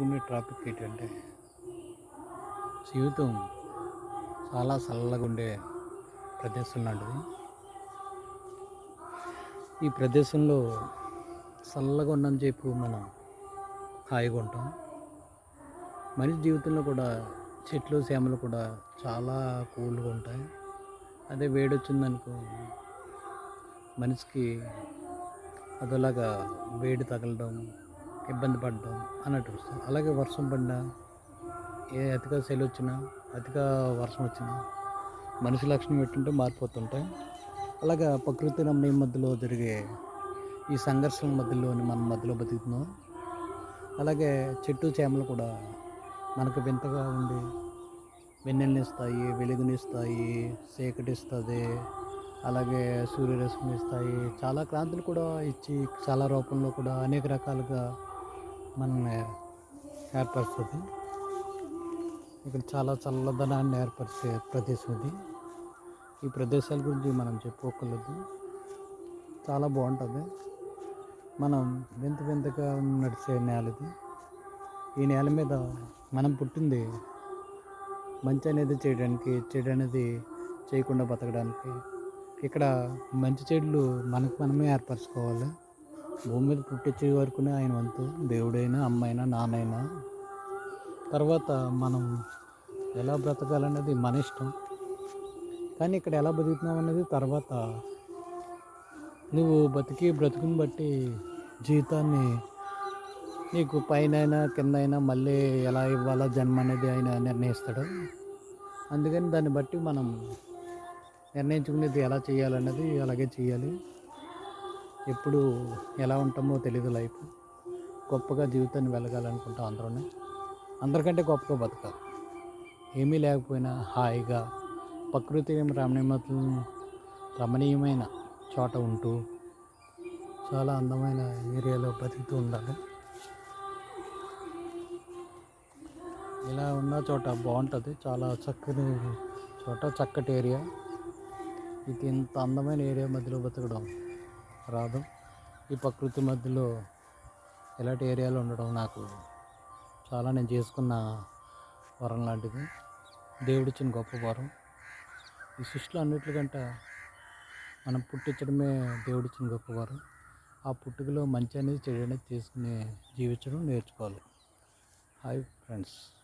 ఎదుర్కొనే టాపిక్ ఏంటంటే జీవితం చాలా చల్లగా ఉండే ప్రదేశం లాంటిది. ఈ ప్రదేశంలో చల్లగా ఉన్నని చెప్పి మనం హాయిగా ఉంటాం. మనిషి జీవితంలో కూడా చెట్లు చేమలు కూడా చాలా కూల్గా ఉంటాయి. అదే వేడి వచ్చిందనుకో మనిషికి అదోలాగా వేడి తగలడం ఇబ్బంది పడడం అన్నట్టు వస్తుంది అలాగే వర్షం పడినా ఏ అతిగా శైలి వచ్చినా అతిగా వర్షం వచ్చినా మనిషి లక్షణం ఎట్టుంటే మారిపోతుంటాయి. అలాగా ప్రకృతి రమణీయ మధ్యలో జరిగే ఈ సంఘర్షణ మధ్యలోని మన మధ్యలో బతుకుతున్నాం. అలాగే చెట్టు చేమలు కూడా మనకు వింతగా ఉండి వెన్నెలనిస్తాయి వెలుగునిస్తాయి చీకటిస్తుంది అలాగే సూర్యరశ్మి ఇస్తాయి చాలా క్రాంతులు కూడా ఇచ్చి చాలా రూపంలో కూడా అనేక రకాలుగా మనల్ని ఏర్పరుస్తుంది. ఇక్కడ చాలా చల్లదనాన్ని ఏర్పరిచే ప్రదేశం ఇది. ఈ ప్రదేశాల గురించి మనం చెప్పుకోలేదు చాలా బాగుంటుంది. మనం వింత వింతగా నడిచే నేల ఇది. ఈ నేల మీద మనం పుట్టింది మంచి అనేది చేయడానికి చెడు అనేది చేయకుండా బతకడానికి. ఇక్కడ మంచి చెడులు మనకు మనమే ఏర్పరచుకోవాలి. భూమి మీద పుట్టించే వరకునే ఆయన వంతు దేవుడైనా అమ్మైనా నాన్నైనా. తర్వాత మనం ఎలా బ్రతకాలన్నది మన ఇష్టం. కానీ ఇక్కడ ఎలా బతుకుతున్నాం అన్నది తర్వాత నువ్వు బతికి బ్రతుకుని బట్టి జీవితాన్ని నీకు పైన అయినా కింద అయినా మళ్ళీ ఎలా ఇవ్వాలో జన్మ అనేది ఆయన నిర్ణయిస్తాడు. అందుకని దాన్ని బట్టి మనం నిర్ణయించుకునేది ఎలా చేయాలన్నది అలాగే చేయాలి. ఎప్పుడు ఎలా ఉంటామో తెలియదు లైఫ్. గొప్పగా జీవితాన్ని వెలగాలనుకుంటాం అందరూ అందరికంటే గొప్పగా బతకాలి. ఏమీ లేకపోయినా హాయిగా ప్రకృతి రమణీయమతులు రమణీయమైన చోట ఉంటూ చాలా అందమైన ఏరియాలో బతుకుతూ ఉండాలి. ఇలా ఉన్న చోట బాగుంటుంది. చాలా చక్కని చోట చక్కటి ఏరియా. ఇది ఇంత అందమైన ఏరియా మధ్యలో బతకడం. రాదు. ఈ ప్రకృతి మధ్యలో ఇలాంటి ఏరియాలో ఉండడం నాకు చాలా నేను చేసుకున్న వరం లాంటిది. దేవుడిచ్చిన గొప్ప వరం. ఈ సృష్టిలో అన్నిటికంటే మనం పుట్టించడమే దేవుడిచ్చిన గొప్ప వరం. ఆ పుట్టుకలో మంచి అనేది చెడు అనేది తీసుకుని జీవించడం నేర్చుకోవాలి. Hi friends.